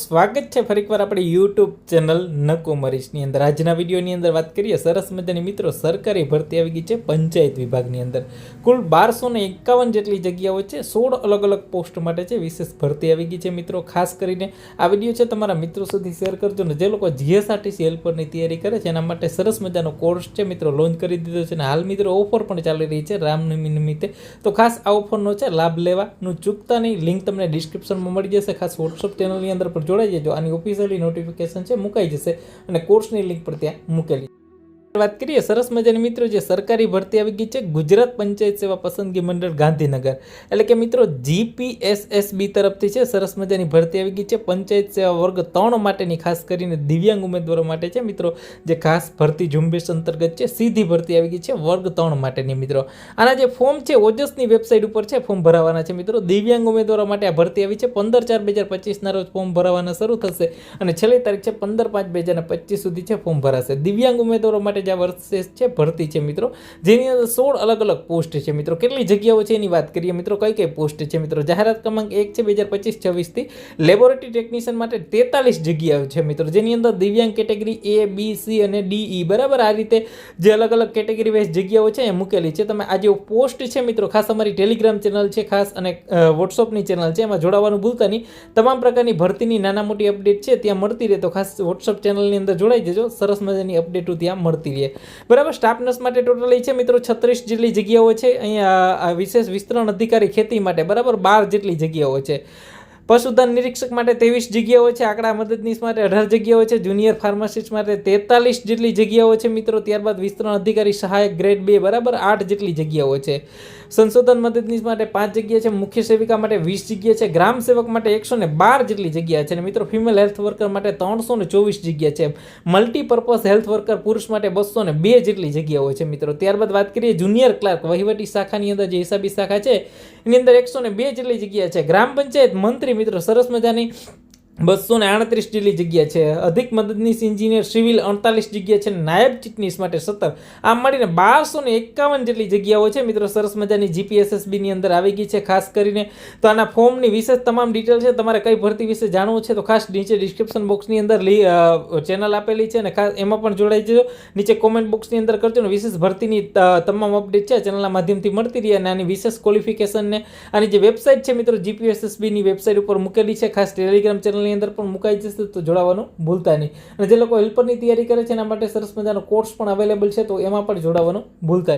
સ્વાગત છે. ફરીકવાર આપણે યુટ્યુબ ચેનલ નકુમરીશની અંદર. આજના વિડીયોની અંદર વાત કરીએ. સરસ મજાની મિત્રો, સરકારી ભરતી આવી ગઈ છે પંચાયત વિભાગની અંદર. કુલ બારસો ને એકાવન જેટલી જગ્યાઓ છે. સોળ અલગ અલગ પોસ્ટ માટે છે. વિશેષ ભરતી આવી ગઈ છે મિત્રો. ખાસ કરીને આ વીડિયો છે તમારા મિત્રો સુધી શેર કરજો ને જે લોકો જીએસઆરટીસી હેલ્પરની તૈયારી કરે છે એના માટે સરસ મજાનો કોર્સ છે મિત્રો. લોન્ચ કરી દીધો છે અને હાલ મિત્રો ઓફર પણ ચાલી રહી છે રામનવમી નિમિત્તે. તો ખાસ આ ઓફરનો છે લાભ લેવાનું ચૂકતા નહીં. લિંક તમને ડિસ્ક્રિપ્શનમાં મળી જશે. ખાસ વોટ્સઅપ ચેનલની અંદર પણ જોડાઈ જજો. આની ઓફિશિયલી નોટિફિકેશન છે મુકાઈ જશે અને કોર્સની લિંક પણ ત્યાં મૂકેલી વાત કરીએ, સરસ મજાની મિત્રો જે સરકારી ભરતી આવી ગઈ છે, ગુજરાત પંચાયત સેવા પસંદગી મંડળ ગાંધીનગર. એટલે કે મિત્રો જીપીએસએસબી તરફથી છે, સરસ મજાની ભરતી આવી ગઈ છે, પંચાયત સેવા વર્ગ ત્રણ માટેની, ખાસ કરીને દિવ્યાંગ ઉમેદવારો માટે છે મિત્રો, જે ખાસ ભરતી ઝુંબેશ અંતર્ગત છે, સીધી ભરતી આવી ગઈ છે, વર્ગ ત્રણ માટેની મિત્રો. આના જે ફોર્મ છે, ઓજસની વેબસાઇટ ઉપર છે, ફોર્મ ભરાવાના છે મિત્રો. દિવ્યાંગ ઉમેદવારો માટે આ ભરતી આવી છે, પંદર ચાર બે હજાર પચીસના રોજ ફોર્મ ભરાવાના શરૂ થશે અને છેલ્લી તારીખ છે, પંદર પાંચ બે હજાર પચીસ સુધી છે, ફોર્મ ભરાશે. દિવ્યાંગ ઉમેદવારો માટે જે આ છે, ભરતી છે મિત્રો. જેની અંદર સોળ અલગ અલગ પોસ્ટ છે મિત્રો. કેટલી જગ્યાઓ છે એની વાત કરીએ મિત્રો. કઈ કઈ પોસ્ટ છે મિત્રો? જાહેરાત ક્રમાંક એક છે બે હજાર પચીસ છવ્વીસથી લેબોરેટરી ટેકનિશિયન માટે તેતાલીસ જગ્યાઓ છે મિત્રો. જેની અંદર દિવ્યાંગ કેટેગરી એ બી સી અને ડી ઈ બરાબર? આ રીતે જે અલગ અલગ કેટેગરી વાઇઝ જગ્યાઓ છે એ મૂકેલી છે. તમે આ જે પોસ્ટ છે મિત્રો, ખાસ અમારી ટેલિગ્રામ ચેનલ છે, ખાસ અને વોટ્સઅપની ચેનલ છે, એમાં જોડાવાનું ભૂલતા નહીં. તમામ પ્રકારની ભરતીની નાના મોટી અપડેટ છે, ત્યાં મળતી રહે તો ખાસ વોટ્સઅપ ચેનલની અંદર જોડાઈ જજો. સરસ મજાની અપડેટો ત્યાં મળતી રહે. બરાબર સ્ટાફ નર્સ માટે ટોટલી છે મિત્રો છત્રીસ જેટલી જગ્યાઓ છે. અહીંયા વિશેષ વિસ્તરણ અધિકારી ખેતી માટે, બરાબર, બાર જેટલી જગ્યાઓ છે. પશુધન નિરીક્ષક માટે ત્રેવીસ જગ્યાઓ છે, આંકડા મદદનીશ માટે અઢાર જગ્યાઓ છે જુનિયર ફાર્માસિસ્ટ માટે તેતાલીસ જેટલી જગ્યાઓ છે મિત્રો, ત્યારબાદ વિસ્તરણ અધિકારી સહાયક ગ્રેડ બે, બરાબર આઠ જેટલી જગ્યાઓ છે. સંશોધન મદદનીશ માટે પાંચ જગ્યા છે, મુખ્ય સેવિકા માટે વીસ જગ્યા છે, ગ્રામ સેવક માટે એકસો ને બાર જેટલી જગ્યા છે અને મિત્રો ફિમેલ હેલ્થ વર્કર માટે ત્રણસો ને ચોવીસ જગ્યા છે. મલ્ટીપર્પઝ હેલ્થ વર્કર પુરુષ માટે બસો ને બે જેટલી જગ્યાઓ છે મિત્રો. ત્યારબાદ વાત કરીએ જુનિયર ક્લાર્ક વહીવટી શાખાની અંદર જે હિસાબી શાખા છે, એની અંદર એકસો ને બે જેટલી જગ્યા છે. ગ્રામ પંચાયત મંત્રી મિત્રો સરસ મજાની બસો ને આડત્રીસ જેટલી જગ્યા છે. અધિક મદદનીશ એન્જિનિયર સિવિલ અડતાલીસ જગ્યા છે. નાયબ ચીટનીસ માટે સત્તર. આમ મળીને બારસો ને એકાવન જેટલી જગ્યાઓ છે. મિત્રો, સરસ મજાની જીપીએસએસબીની અંદર આવી ગઈ છે. ખાસ કરીને તો આના ફોર્મની વિશેષ તમામ ડિટેલ છે. તમારે કઈ ભરતી વિશે જાણવું છે તો ખાસ નીચે ડિસ્ક્રિપ્શન બોક્સની અંદર ચેનલ આપેલી છે અને ખાસ એમાં પણ જોડાઈ જજો. નીચે કોમેન્ટ બોક્સની અંદર કરજો ને વિશેષ ભરતીની તમામ અપડેટ છે. ચેનલના માધ્યમથી મળતી રહી અને આની વિશેષ ક્વોલિફિકેશનને આની જે વેબસાઇટ છે મિત્રો, જીપીએસએસબીની વેબસાઇટ ઉપર મૂકેલી છે. ખાસ ટેલિગ્રામ ચેનલની અંદર પણ મુકાઈ જશે તો જોડાવાનું ભૂલતા નહીં. અને જે લોકો હેલ્પરની તૈયારી કરે છે એના માટે સરસ મજાનો કોર્સ પણ અવેલેબલ છે, તો એમાં પણ જોડાવાનું ભૂલતા નહીં